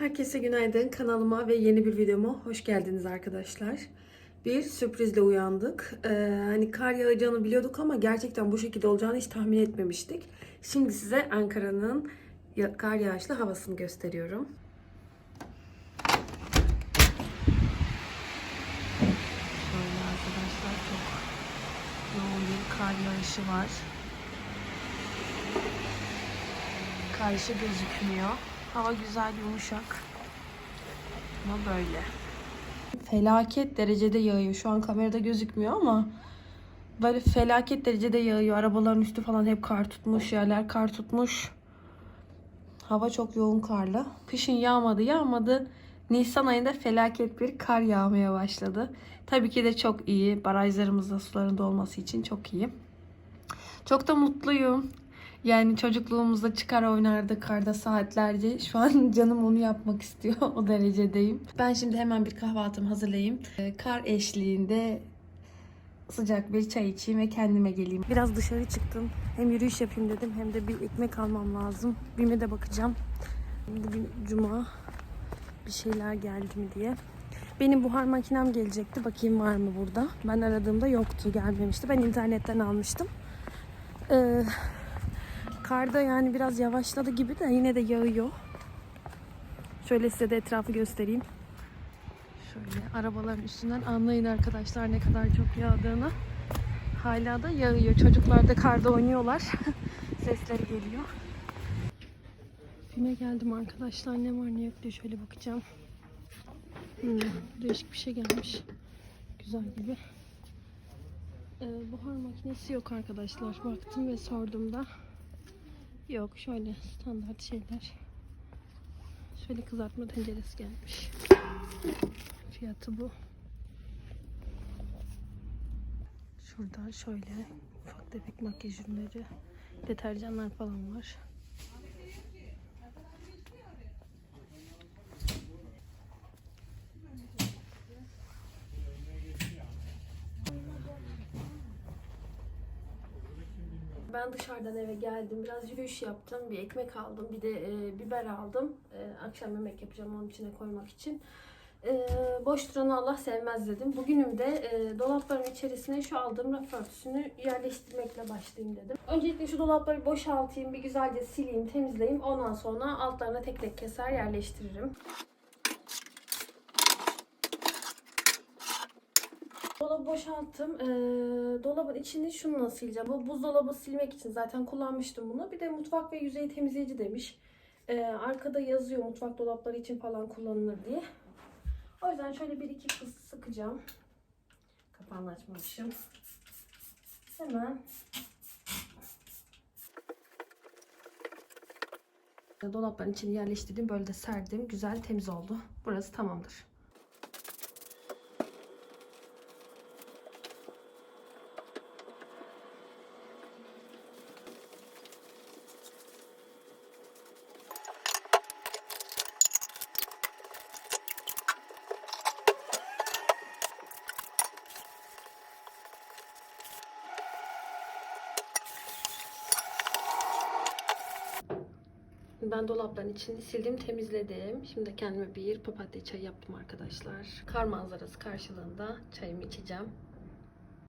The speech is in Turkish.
Herkese günaydın. Kanalıma ve yeni bir videoma hoş geldiniz arkadaşlar. Bir sürprizle uyandık. Ee, hani kar yağacağını biliyorduk ama gerçekten bu şekilde olacağını hiç tahmin etmemiştik. Şimdi size Ankara'nın kar yağışlı havasını gösteriyorum. Şöyle arkadaşlar çok yoğun bir kar yağışı var. Karşı gözükmüyor. Hava güzel yumuşak. Ama böyle. Felaket derecede yağıyor. Şu an kamerada gözükmüyor ama böyle felaket derecede yağıyor. Arabaların üstü falan hep kar tutmuş. Yerler kar tutmuş. Hava çok yoğun karlı. Kışın yağmadı yağmadı. Nisan ayında felaket bir kar yağmaya başladı. Tabii ki de çok iyi. Barajlarımızda suların dolması için çok iyi. Çok da mutluyum. Yani çocukluğumuzda çıkar oynardık karda saatlerce. Şu an canım onu yapmak istiyor. o derecedeyim. Ben şimdi hemen bir kahvaltımı hazırlayayım. Ee, Kar eşliğinde sıcak bir çay içeyim ve kendime geleyim. Biraz dışarı çıktım. Hem yürüyüş yapayım dedim hem de bir ekmek almam lazım. Bime de bakacağım. Bugün cuma bir şeyler geldi mi diye. Benim buhar makinem gelecekti. Bakayım var mı burada. Ben aradığımda yoktu, gelmemişti. Ben internetten almıştım. Ee, karda yani biraz yavaşladı gibi de yine de yağıyor. Şöyle size de etrafı göstereyim. Şöyle arabaların üstünden anlayın arkadaşlar ne kadar çok yağdığını. Hala da yağıyor. Çocuklar da karda oynuyorlar. Sesleri geliyor. Bime geldim arkadaşlar. Ne var ne yok diye şöyle bakacağım. Hmm, değişik bir şey gelmiş. Güzel gibi. Ee, buhar makinesi yok arkadaşlar. Baktım ve sordum da. Yok şöyle standart şeyler. Şöyle kızartma tenceresi gelmiş. Fiyatı bu. Şurada şöyle ufak tefek makyaj ürünleri, deterjanlar falan var. Ben dışarıdan eve geldim. Biraz yürüyüş yaptım. Bir ekmek aldım. Bir de e, biber aldım. E, akşam yemek yapacağım onun içine koymak için. E, boş duranı Allah sevmez dedim. Bugünüm de e, dolapların içerisine şu aldığım raf örtüsünü yerleştirmekle başlayayım dedim. Öncelikle şu dolapları boşaltayım. Bir güzelce sileyim, temizleyeyim. Ondan sonra altlarına tek tek keser yerleştiririm. Dolabı boşalttım. Ee, dolabın içini şununla sileceğim. Bu buzdolabı silmek için zaten kullanmıştım bunu. Bir de mutfak ve yüzey temizleyici demiş. Ee, arkada yazıyor mutfak dolapları için falan kullanılır diye. O yüzden şöyle bir iki kız sıkacağım. Kapağını açmamışım. Hemen dolapların içini yerleştirdim. Böyle de serdim. Güzel temiz oldu. Burası tamamdır. Ben dolapların içini sildim, temizledim. Şimdi kendime bir papatya çayı yaptım arkadaşlar. Kar manzarası karşılığında çayımı içeceğim.